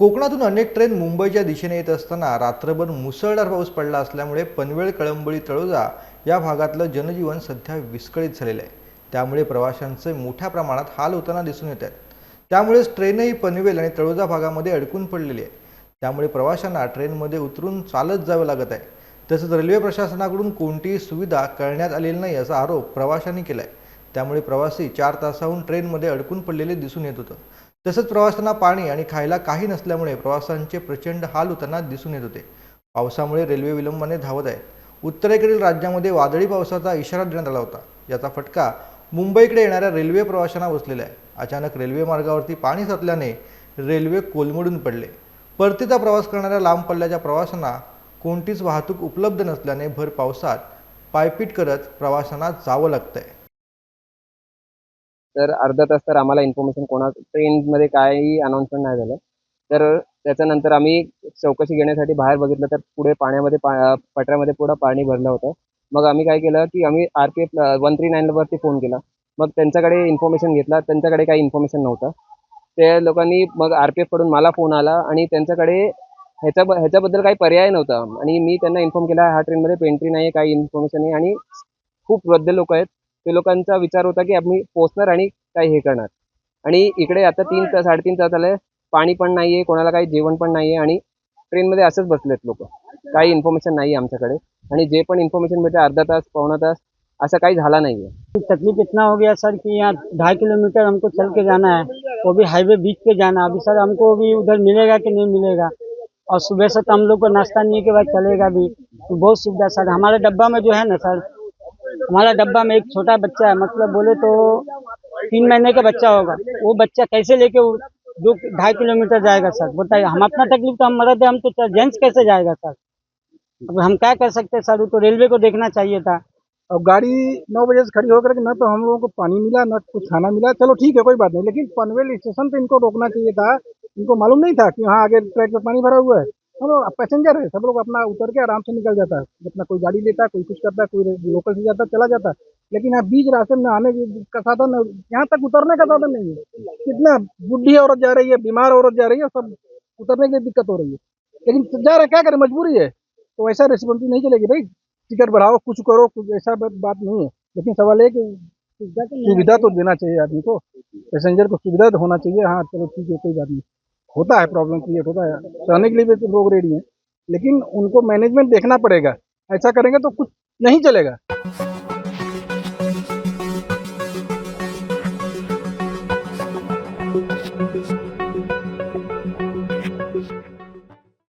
कोकणातून अनेक ट्रेन मुंबईच्या दिशेने येत असताना रात्रभर मुसळधार पाऊस पडला असल्यामुळे पनवेल कळंबळी तळोजा या भागातलं जनजीवन सध्या विस्कळीत झालेलं आहे. त्यामुळे प्रवाशांचे मोठ्या प्रमाणात हाल होताना दिसून येत आहेत. त्यामुळेच ट्रेनही पनवेल आणि तळोजा भागामध्ये अडकून पडलेली आहे. त्यामुळे प्रवाशांना ट्रेनमध्ये उतरून चालत जावं लागत आहे. तसंच रेल्वे प्रशासनाकडून कोणतीही सुविधा करण्यात आलेली नाही असा आरोप प्रवाशांनी केला आहे त्यामुळे प्रवासी चार तासाहून ट्रेनमध्ये अडकून पडलेले दिसून येत होतं. तसंच प्रवाशांना पाणी आणि खायला काही नसल्यामुळे प्रवाशांचे प्रचंड हाल होताना दिसून येत होते. पावसामुळे रेल्वे विलंबाने धावत आहेत. उत्तरेकडील राज्यामध्ये वादळी पावसाचा इशारा देण्यात आला होता. याचा फटका मुंबईकडे येणाऱ्या रेल्वे प्रवाशांना बसलेला आहे. अचानक रेल्वे मार्गावरती पाणी साचल्याने रेल्वे कोलमडून पडले. परतीचा प्रवास करणाऱ्या लांब पल्ल्याच्या प्रवाशांना कोणतीच वाहतूक उपलब्ध नसल्याने भर पावसात पायपीट करत प्रवाशांना जावं लागतंय. तर अर्धा तास तर आम्हाला इन्फॉर्मेशन कोणा ट्रेनमध्ये काही अनाऊन्समेंट नाही झालं. तर त्याच्यानंतर आम्ही चौकशी घेण्यासाठी बाहेर बघितलं तर पुढे पाण्यामध्ये पा पटऱ्यामध्ये पुढं पाणी भरलं होतं. मग आम्ही काय केलं की आम्ही R P F one three नाईनवरती phone केला. मग त्यांच्याकडे इन्फॉर्मेशन घेतला. त्यांच्याकडे काही इन्फॉर्मेशन नव्हतं. त्या लोकांनी मग आर पी एफकडून मला फोन आला आणि त्यांच्याकडे ह्याच्या ह्याच्याबद्दल काही पर्याय नव्हता. आणि मी त्यांना इन्फॉर्म केला हा ट्रेनमध्ये पेंट्री नाही आहे काही इन्फॉर्मेशन नाही. आणि खूप वृद्ध लोक आहेत. ते लोकांचा विचार होता की आम्ही पोहोचणार आणि काय हे करणार. आणि इकडे आता तीन तास साडेतीन तास झाले पाणी पण नाही आहे कोणाला काही जेवण पण नाही आहे आणि ट्रेनमध्ये असंच बसलेत लोक. काही इन्फॉर्मेशन नाही आमच्याकडे. आणि जे पण इन्फॉर्मेशन भेटते अर्धा तास पावणा तास असं काही झाला नाही आहे तकलीफ इतना हो गया सर कि यहाँ ढाई किलोमीटर हमको चल के जाना है। वो भी हाईवे बीच पे जाना अभी सर हमको भी उधर मिलेगा कि नहीं मिलेगा? और सुबह से तो हम लोग को नाश्ता नहीं है कि भाई चलेगा भी। तो बहुत सुविधा सर। हमारे डब्बा में जो है ना सर हमारा डब्बा में एक छोटा बच्चा है मतलब बोले तो तीन महीने का बच्चा होगा। वो बच्चा कैसे लेके दो, ढाई किलोमीटर जाएगा सर? बताइए, हम अपना तकलीफ़ तो हम मरद है हम तो जेंट्स कैसे जाएगा सर? अब हम क्या कर सकते हैं सर? वो तो रेलवे को देखना चाहिए था। अब गाड़ी नौ बजे से खड़ी होकर के न तो हम लोगों को पानी मिला, न कुछ खाना मिला। चलो ठीक है, कोई बात नहीं, लेकिन पनवेल स्टेशन पे इनको रोकना चाहिए था। इनको मालूम नहीं था कि हाँ आगे ट्रैक पे पानी भरा हुआ है। हम लोग पैसेंजर है। सब लोग अपना उतर के आराम से निकल जाता है। अपना कोई गाड़ी लेता है कोई कुछ करता है कोई लोकल से जाता है चला जाता है। लेकिन यहाँ बीच रास्ते में आने का साधन यहाँ तक उतरने का साधन नहीं है। कितना बुढ़ी औरत जा रही है बीमार औरत जा रही है सब उतरने की दिक्कत हो रही है। लेकिन जा रहे क्या करें? मजबूरी है। तो ऐसा रिस्पॉन्सिबिलिटी नहीं चलेगी। भाई टिकट बढ़ाओ कुछ करो कुछ ऐसा बात बात नहीं है। लेकिन सवाल है कि सुविधा तो देना चाहिए आदमी को। पैसेंजर को सुविधा तो होना चाहिए। हाँ चलो ठीक है कोई बात नहीं। होता है प्रॉब्लम क्रिएट होता है। सहने के लिए भी तो लोग रेडी हैं। लेकिन उनको मैनेजमेंट देखना पड़ेगा। ऐसा करेंगे तो कुछ नहीं चलेगा।